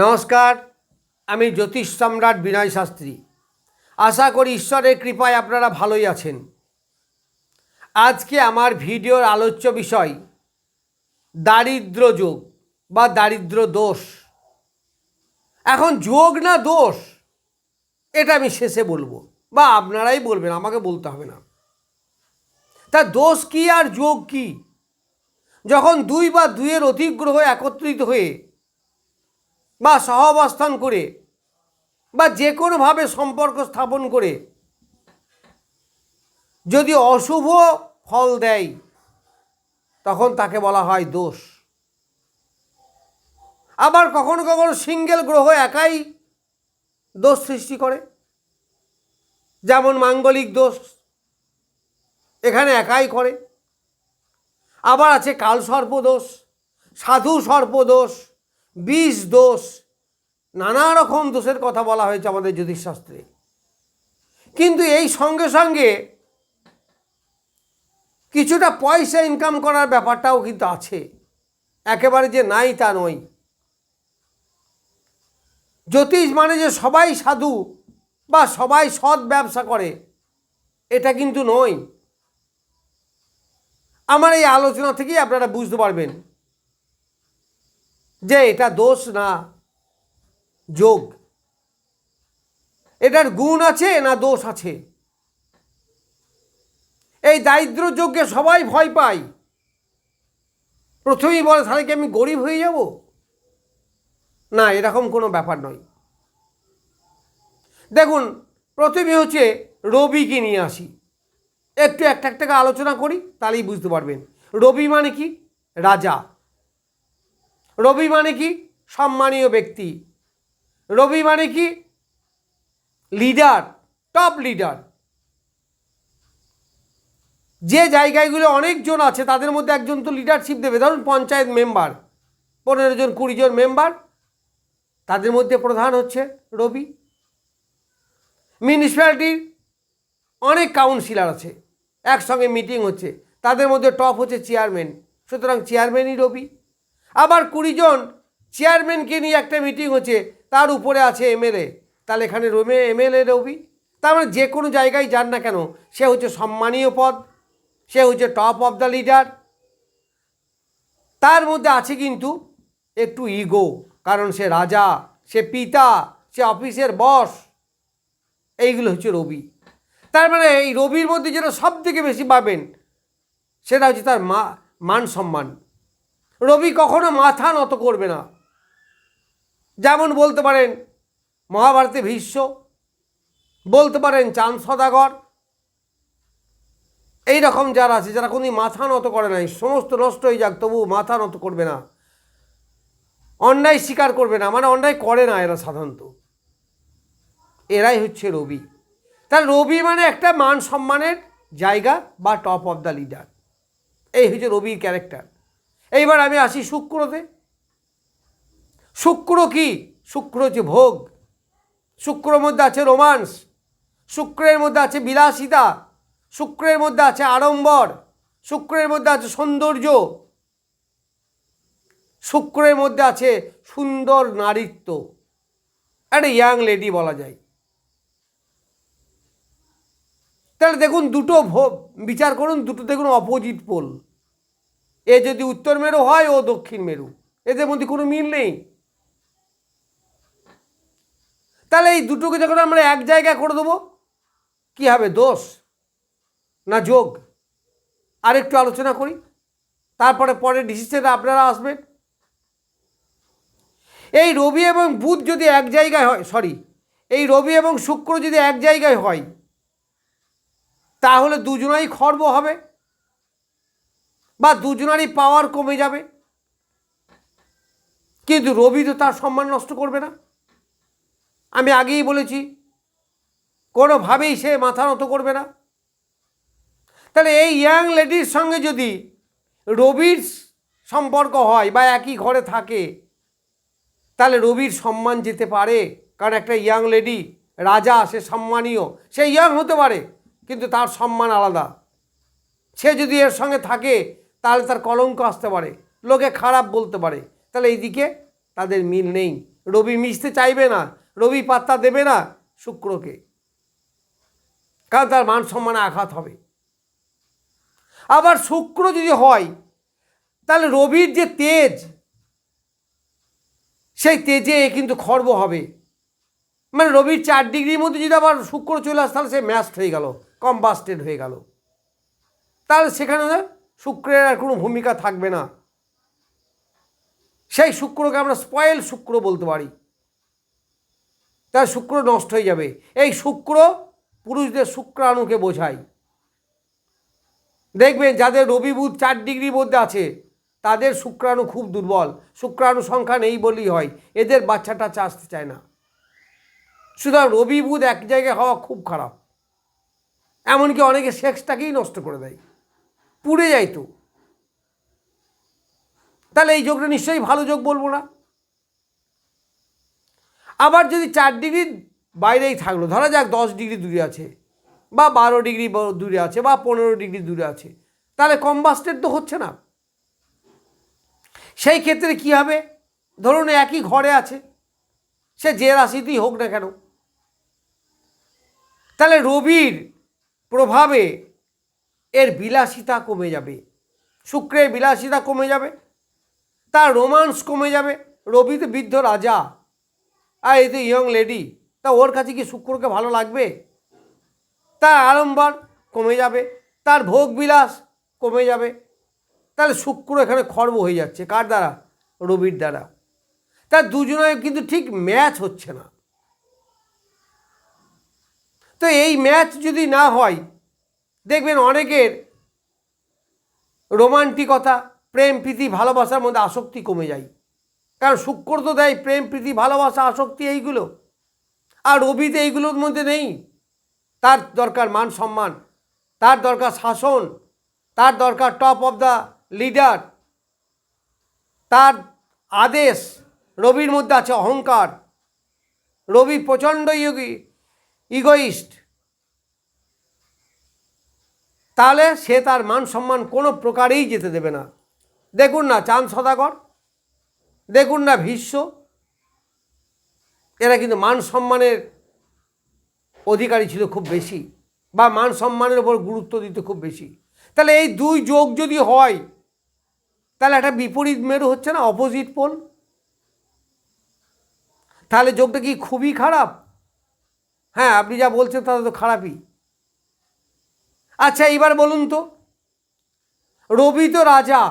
নমস্কার, আমি জ্যোতিষ সম্রাট বিনয় শাস্ত্রী। আশা করি ঈশ্বরের কৃপায় আপনারা ভালোই আছেন। আজকে আমার ভিডিওর আলোচ্য বিষয়, দারিদ্র যোগ বা দারিদ্র দোষ। এখন যোগ না দোষ, এটা আমি শেষে বলব, বা আপনারাই বলবেন, আমাকে বলতে হবে না। তা দোষ কি আর যোগ কি? যখন দুই বা দুইয়ের অতিগ্রহ একত্রিত হয়ে বা সহাবস্থান করে বা যে কোনোভাবে সম্পর্ক স্থাপন করে, যদি অশুভ ফল দেয়, তখন তাকে বলা হয় দোষ। আবার কখনো কখনো সিঙ্গেল গ্রহ একাই দোষ সৃষ্টি করে। যেমন মাঙ্গলিক দোষ এখানে একাই করে। আবার আছে কাল সর্পদোষ সাধু সর্পদোষ বিষ দোষ, নানা রকম দোষের কথা বলা হয়েছে আমাদের জ্যোতিষশাস্ত্রে। কিন্তু এই সঙ্গে সঙ্গে কিছুটা পয়সা ইনকাম করার ব্যাপারটাও কিন্তু আছে। একেবারে যে নাই তা নয়। জ্যোতিষ মানে যে সবাই সাধু বা সবাই সৎ ব্যবসা করে, এটা কিন্তু নয়। আমার এই আলোচনা থেকেই আপনারা বুঝতে পারবেন। যে এটা দোষ না, যোগ। এটার গুণ আছে না দোষ আছে? এই দারিদ্র যোগকে সবাই ভয় পায়। প্রথমেই বলে, তাহলে কি আমি গরিব হয়ে যাব? না, এরকম কোনো ব্যাপার নয়। দেখুন, প্রথমে হচ্ছে রবিকে নিয়ে আসি। একটু একটা একটা আলোচনা করি, তাহলেই বুঝতে পারবেন। রবি মানে কি? রাজা। রবি মানে কি? সম্মানীয় ব্যক্তি। রবি মানে কি? Leader, top leader. যে জায়গাগুলো অনেকজন আছে, তাদের মধ্যে একজন তো লিডারশিপ দেবে। ধরুন পঞ্চায়েত মেম্বার, পনেরো জন, কুড়ি জন মেম্বার, তাদের মধ্যে প্রধান হচ্ছে রবি। মিউনিসিপ্যালিটির অনেক কাউন্সিলার আছে, একসঙ্গে মিটিং হচ্ছে, তাদের মধ্যে টপ হচ্ছে চেয়ারম্যান, সুতরাং চেয়ারম্যানই রবি। আবার কুড়ি জন চেয়ারম্যানকে নিয়ে একটা মিটিং হচ্ছে, তার উপরে আছে এমএলএ তাহলে এখানে রোমে এমএলএ রবি? তার মানে যে কোনো জায়গায় যান না কেন, সে হচ্ছে সম্মানীয় পদ, সে হচ্ছে টপ অফ দ্য লিডার তার মধ্যে আছে কিন্তু একটু ইগো কারণ সে রাজা, সে পিতা, সে অফিসের বস এইগুলো হচ্ছে রবি। তার মানে এই রবির মধ্যে যেটা সব থেকে বেশি পাবেন, সেটা হচ্ছে তার মা, মান সম্মান। রবি কখনো মাথা নত করবে না। যেমন বলতে পারেন, মহাভারতে ভীষ্ম, বলতে পারেন চাঁদ সদাগর এই রকম যারা আছে, যারা কোনোদিন মাথা নত করে নাই, সমস্ত নষ্ট হয়ে যাক তবু মাথা নত করবে না। অন্যায় স্বীকার করবে না মানে অন্যায় করে না এরা সাধারণত। এরাই হচ্ছে রবি। তার রবি মানে একটা মান সম্মানের জায়গা বা টপ অফ দ্য লিডার এই হচ্ছে রবির ক্যারেক্টার এইবার আমি আসি শুক্রতে। শুক্র কি? শুক্র হচ্ছে ভোগ। শুক্রর মধ্যে আছে রোমান্স। শুক্রের মধ্যে আছে বিলাসিতা। শুক্রের মধ্যে আছে আড়ম্বর। শুক্রের মধ্যে আছে সৌন্দর্য। শুক্রের মধ্যে আছে সুন্দর নারীত্ব। একটা ইয়াং লেডি বলা যায়। তাহলে দেখুন দুটো বিচার করুন, দুটো দেখুন অপোজিট পোল এ যদি উত্তর মেরু হয়, ও দক্ষিণ মেরু। এদের মধ্যে কোনো মিল নেই। তাহলে এই দুটোকে যখন আমরা এক জায়গায় করে দেবো, কী হবে, দোষ না যোগ? আর একটু আলোচনা করি। তারপরে পরে ডিসিশনে আপনারা আসবেন। এই রবি এবং বুধ যদি এক জায়গায় হয় সরি এই রবি এবং শুক্র যদি এক জায়গায় হয়, তাহলে দুজনাই খর্ব হবে। বা দুজনারই পাওয়ার কমে যাবে। কিন্তু রবি তো তার সম্মান নষ্ট করবে না। আমি আগেই বলেছি, কোনোভাবেই সে মাথা নত করবে না। তাহলে এই ইয়াং লেডির সঙ্গে যদি রবির সম্পর্ক হয় বা একই ঘরে থাকে, তাহলে রবির সম্মান যেতে পারে। কারণ একটা ইয়াং লেডি রাজা, সে সম্মানীয়, সে ইয়াং হতে পারে, কিন্তু তার সম্মান আলাদা। সে যদি এর সঙ্গে থাকে তাহলে তার কলঙ্ক আসতে পারে। লোকে খারাপ বলতে পারে। তাহলে এইদিকে তাদের মিল নেই। রবি মিশতে চাইবে না। রবি পাত্তা দেবে না শুক্রকে। কারণ তার মান সম্মানে আঘাত হবে। আবার শুক্র যদি হয়, তাহলে রবির যে তেজ, সেই তেজে কিন্তু খর্ব হবে। মানে রবির চার ডিগ্রির মধ্যে যদি আবার শুক্র চলে আসে, তাহলে সে ম্যাস্ট হয়ে গেল, কম্বাস্টেড হয়ে গেল। তাহলে সেখানে শুক্রের আর কোনো ভূমিকা থাকবে না। সেই শুক্রকে আমরা স্পয়েল শুক্র বলতে পারি। তার শুক্র নষ্ট হয়ে যাবে। এই শুক্র পুরুষদের শুক্রাণুকে বোঝায়। দেখবেন যাদের রবি বুধ চার ডিগ্রির মধ্যে আছে, তাদের শুক্রাণু খুব দুর্বল। শুক্রাণু সংখ্যা নেই বলেই হয়। এদের বাচ্চাটা আসতে চায় না। সুতরাং রবি বুধ এক জায়গায় হওয়া খুব খারাপ। এমনকি অনেকে সেক্সটাকেই নষ্ট করে দেয়। পুড়ে যায় তো। তাহলে এই যোগটা নিশ্চয়ই ভালো যোগ বলব না? আবার যদি চার ডিগ্রি বাইরেই থাকল, ধরা যাক দশ ডিগ্রি দূরে আছে, বা বারো ডিগ্রি দূরে আছে, বা পনেরো ডিগ্রি দূরে আছে, তাহলে কম্বাস্টেড তো হচ্ছে না। সেই ক্ষেত্রে কি হবে? ধরুন একই ঘরে আছে, সে যে রাশিতেই হোক না কেন, তাহলে রবির প্রভাবে এর বিলাসিতা কমে যাবে। শুক্রের বিলাসিতা কমে যাবে। তার রোমান্স কমে যাবে। রবি তো বৃদ্ধ রাজা। আর এই তো ইয়ং লেডি তা ওর কাছে কি শুক্রকে ভালো লাগবে? তার আড়ম্বর কমে যাবে। তার ভোগ বিলাস কমে যাবে। তাহলে শুক্র এখানে খর্ব হয়ে যাচ্ছে। কার দ্বারা? রবির দ্বারা। তার দুজনের কিন্তু ঠিক ম্যাচ হচ্ছে না। তো এই ম্যাচ যদি না হয় দেখবেন অনেকের রোমান্টিকতা, প্রেম, প্রীতি, ভালোবাসার মধ্যে আসক্তি কমে যায়। কারণ শুক্র তো দেয় প্রেম, প্রীতি, ভালোবাসা, আসক্তি এইগুলো। আর রবিতে এইগুলোর মধ্যে নেই। তার দরকার মান সম্মান, তার দরকার শাসন, তার দরকার টপ অফ দ্য লিডার তার আদেশ। রবির মধ্যে আছে অহংকার। রবি প্রচণ্ড ইগোইস্ট তাহলে সে তার মান সম্মান কোনো প্রকারেই যেতে দেবে না। দেখুন না চাঁদ সদাগর, দেখুন না ভীষ্ম, এরা কিন্তু মান সম্মানের অধিকারী ছিল খুব বেশি বা মান সম্মানের ওপর গুরুত্ব দিত খুব বেশি। তাহলে এই দুই যোগ যদি হয়, তাহলে একটা বিপরীত মেরু হচ্ছে না অপোজিট পোল তাহলে যোগটা কি খুবই খারাপ? হ্যাঁ আপনি যা বলছেন তাহলে তো খারাপই। আচ্ছা এবার বলুন তো। রবি তো রাজা।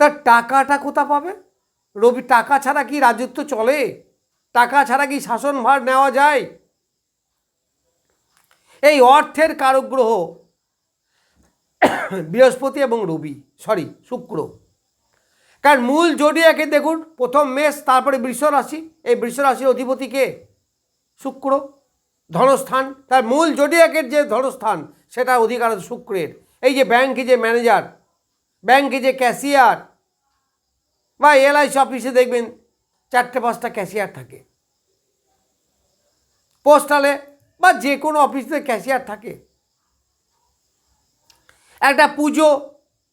তার টাকাটা কোথা পাবে? রবি টাকা ছাড়া কি রাজত্ব চলে? টাকা ছাড়া কি শাসনভার নেওয়া যায়? এই অর্থের কারক গ্রহ বৃহস্পতি এবং রবি, সরি, শুক্র। কারণ মূল জডিয়াকে দেখুন, প্রথম মেষ, তারপরে বৃষ রাশি এই বৃষ রাশির অধিপতি কে? শুক্র। ধনস্থান, তার মূল জডিয়াকের যে ধনস্থান, সেটা অধিকার শুক্রের। এই যে ব্যাংকে যে ম্যানেজার ব্যাংকে যে ক্যাশিয়ার বা এলআইসি অফিসে দেখবেন, চারটে, পাঁচটা ক্যাশিয়ার থাকে। পোস্টালে বা যে কোনো অফিসে ক্যাশিয়ার থাকে। একটা পুজো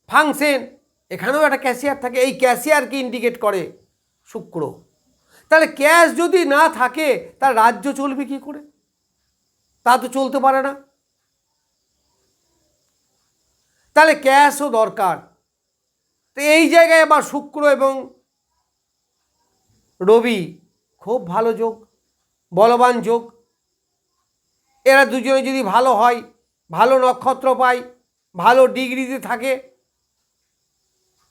ফাংশন এখানেও একটা ক্যাশিয়ার থাকে। এই ক্যাশিয়ারকে ইন্ডিকেট করে শুক্র। তাহলে ক্যাশ যদি না থাকে, তার রাজ্য চলবে কী করে? তা তো চলতে পারে না। তাহলে ক্যাশও দরকার। তো এই জায়গায় আবার শুক্র এবং রবি খুব ভালো যোগ, বলবান যোগ। এরা দুজনে যদি ভালো হয়, ভালো নক্ষত্র পায়, ভালো ডিগ্রিতে থাকে,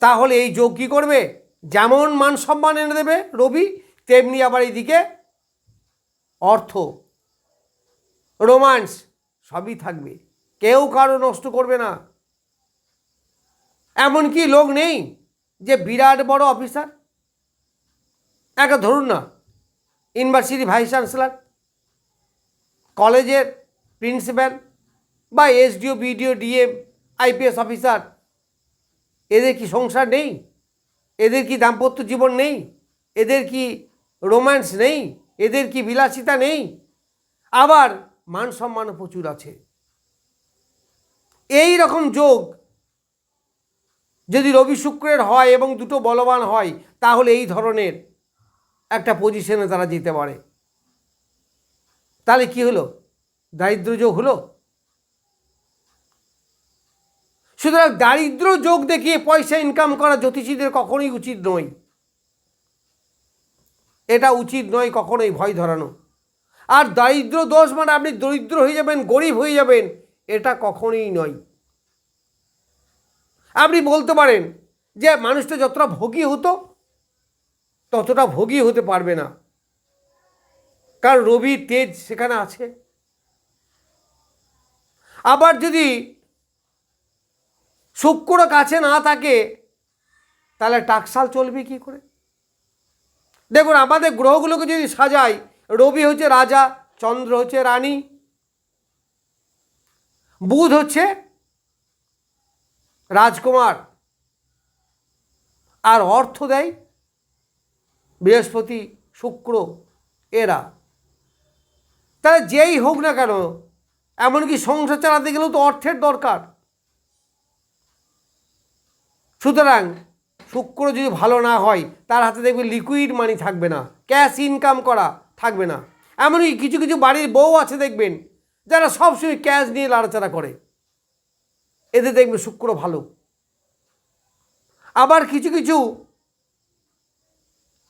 তাহলে এই যোগ কী করবে? যেমন মান সম্মান এনে দেবে রবি, তেমনি আবার এইদিকে অর্থ। রোমান্স, সবই থাকবে। কেউ কারও নষ্ট করবে না। এমনকি লোক নেই যে বিরাট বড় অফিসার। একটা ধরুন না, ইউনিভার্সিটি ভাইস চ্যান্সেলার, কলেজের প্রিন্সিপাল বা SDO, BDO, DM, IPS officer. এদের কি সংসার নেই? এদের কি দাম্পত্য জীবন নেই? এদের কি রোম্যান্স নেই? এদের কি বিলাসিতা নেই? আবার মান সম্মানও প্রচুর আছে। এই রকম যোগ যদি রবি শুক্রের হয় এবং দুটো বলবান হয়, তাহলে এই ধরনের একটা পজিশনে তারা যেতে পারে। তাহলে কি হলো? দারিদ্র যোগ হলো? সুতরাং দারিদ্র যোগ দেখিয়ে পয়সা ইনকাম করা জ্যোতিষীদের কখনোই উচিত নয়। এটা উচিত নয় কখনোই ভয় ধরানো। আর দারিদ্র দোষ মানে আপনি দরিদ্র হয়ে যাবেন, গরিব হয়ে যাবেন, এটা কখনোই নয়। আপনি বলতে পারেন যে মানুষটা যতটা ভোগী হতো, ততটা ভোগী হতে পারবে না। কারণ রবি, তেজ সেখানে আছে। আবার যদি শুক্র কাছে না থাকে, তাহলে টাকসাল চলবে কি করে? দেখুন, আমাদের গ্রহগুলোকে যদি সাজাই রবি হচ্ছে রাজা, চন্দ্র হচ্ছে রানী, বুধ হচ্ছে রাজকুমার, আর অর্থ দেয় বৃহস্পতি, শুক্র, এরা। তাহলে যেই হোক না কেন, এমনকি সংসার চালাতে গেলেও তো অর্থের দরকার। সুতরাং শুক্র যদি ভালো না হয়, তার হাতে দেখবে লিকুইড মানি থাকবে না ক্যাশ ইনকাম করা। থাকবে না। এমনকি কিছু কিছু বাড়ির বউ আছে দেখবেন, যারা সবসময় ক্যাশ নিয়ে লাড়াচাড়া করে। এদের দেখবে শুক্র ভালো। আবার কিছু কিছু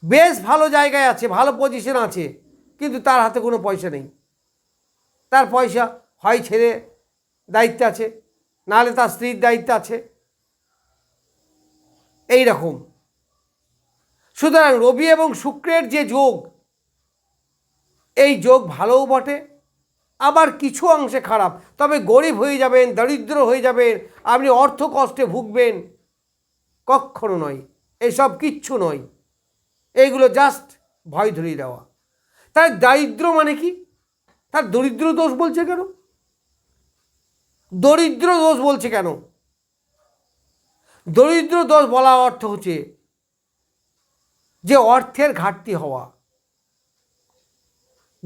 বেশ ভালো জায়গায় আছে, ভালো পজিশন আছে, কিন্তু তার হাতে কোনো পয়সা নেই। তার পয়সা হয় ছেড়ে দায়িত্বে আছে, নাহলে তার স্ত্রীর দায়িত্বে আছে। এই রকম সুতরাং রবি এবং শুক্রের যে যোগ এই যোগ ভালোও বটে, আবার কিছু অংশে খারাপ। তবে গরিব হয়ে যাবেন, দরিদ্র হয়ে যাবেন, আপনি অর্থ কষ্টে ভুগবেন কখনো নয়, এসব কিচ্ছু নয়। এইগুলো জাস্ট ভয় ধরিয়ে দেওয়া। তার দারিদ্র মানে কি? তার দরিদ্র দোষ বলছে কেন? দরিদ্র দোষ বলছে কেন? দরিদ্র দোষ বলা অর্থ হচ্ছে যে অর্থের ঘাটতি হওয়া।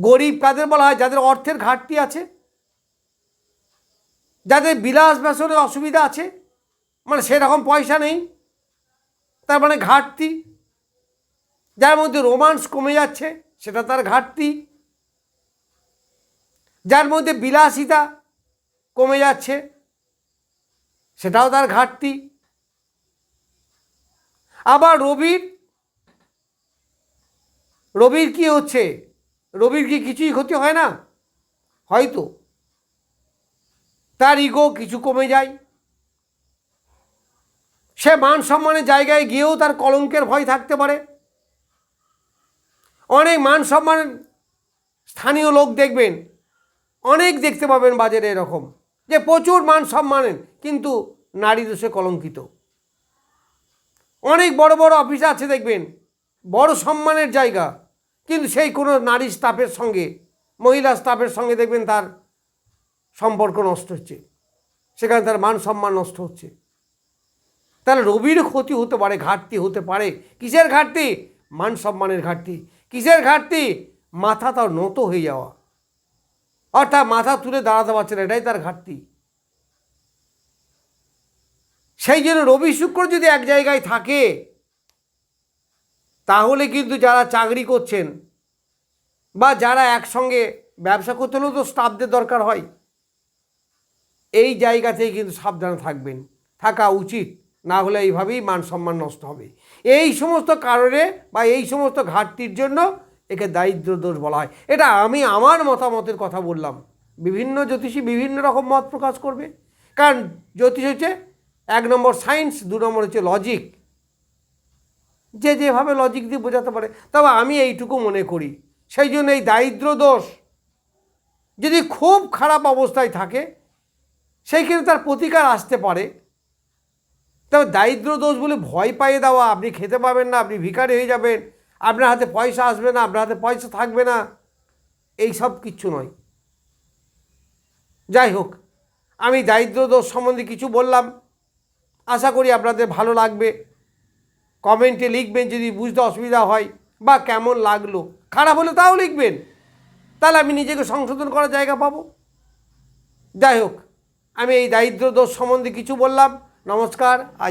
গরিব কাদের বলা হয়? যাদের অর্থের ঘাটতি আছে, যাদের বিলাস বেসনে অসুবিধা আছে মানে সেরকম পয়সা নেই, তার মানে ঘাটতি। যার মধ্যে রোমান্স কমে যাচ্ছে, সেটা তার ঘাটতি। যার মধ্যে বিলাসিতা কমে যাচ্ছে, সেটাও তার ঘাটতি। আবার রবির রবির কি হচ্ছে? রবির কি কিছুই ক্ষতি হয় না? হয়তো। তার ইগো কিছু কমে যায়। সে মান সম্মানের জায়গায় গিয়েও তার কলঙ্কের ভয় থাকতে পারে। অনেক মান সম্মান স্থানীয় লোক দেখবেন, অনেক দেখতে পাবেন বাজারে এরকম, যে প্রচুর মান সম্মানের, কিন্তু নারী দোষে কলঙ্কিত। অনেক বড় বড় অফিস আছে দেখবেন, বড় সম্মানের জায়গা। কিন্তু সেই কোনো নারী স্টাফের সঙ্গে, মহিলা স্টাফের সঙ্গে দেখবেন তার সম্পর্ক নষ্ট হচ্ছে। সেখানে তার মান সম্মান নষ্ট হচ্ছে। তাহলে রবির ক্ষতি হতে পারে, ঘাটতি হতে পারে। কিসের ঘাটতি? মান সম্মানের ঘাটতি। কিসের ঘাটতি? মাথা তার নত হয়ে যাওয়া। অর্থাৎ মাথা তুলে দাঁড়াতে পারছে না, এটাই তার ঘাটতি। সেই জন্য রবি শুক্র যদি এক জায়গায় থাকে তাহলে কিন্তু যারা চাকরি করছেন বা যারা একসঙ্গে ব্যবসা করতে হলেও তো স্টাফদের দরকার হয়। এই জায়গাতেই কিন্তু সাবধানে থাকবেন। থাকা উচিত, না হলে এইভাবেই মান সম্মান নষ্ট হবে। এই সমস্ত কারণে বা এই সমস্ত ঘাটতির জন্য একে দারিদ্র দোষ বলা হয়। এটা আমি আমার মতামতের কথা বললাম। বিভিন্ন জ্যোতিষী বিভিন্ন রকম মত প্রকাশ করবে। কারণ জ্যোতিষ হচ্ছে এক নম্বর সায়েন্স দু নম্বর হচ্ছে লজিক যে যেভাবে লজিক দিয়ে বোঝাতে পারে, তবে আমি এইটুকু মনে করি, সেই জন্য এই দারিদ্র দোষ যদি খুব খারাপ অবস্থায় থাকে সেইখানে তার প্রতিকার আসতে পারে। তবে দারিদ্র দোষ বলে ভয় পাইয়ে দেওয়া, আপনি খেতে পাবেন না, আপনি ভিখারি হয়ে যাবেন, আপনার হাতে পয়সা আসবে না, আপনার হাতে পয়সা থাকবে না, এই সব কিচ্ছু নয়। যাই হোক, আমি দারিদ্র দোষ সম্বন্ধে কিছু বললাম। আশা করি আপনাদের ভালো লাগবে। কমেন্টে লিখবেন যদি বুঝতে অসুবিধা হয় বা কেমন লাগল। খারাপ হলে তাও লিখবেন। তাহলে আমি নিজেকে সংশোধন করার জায়গা পাবো। যাই হোক, আমি এই দারিদ্র দোষ সম্বন্ধে কিছু বললাম। নমস্কার, আজ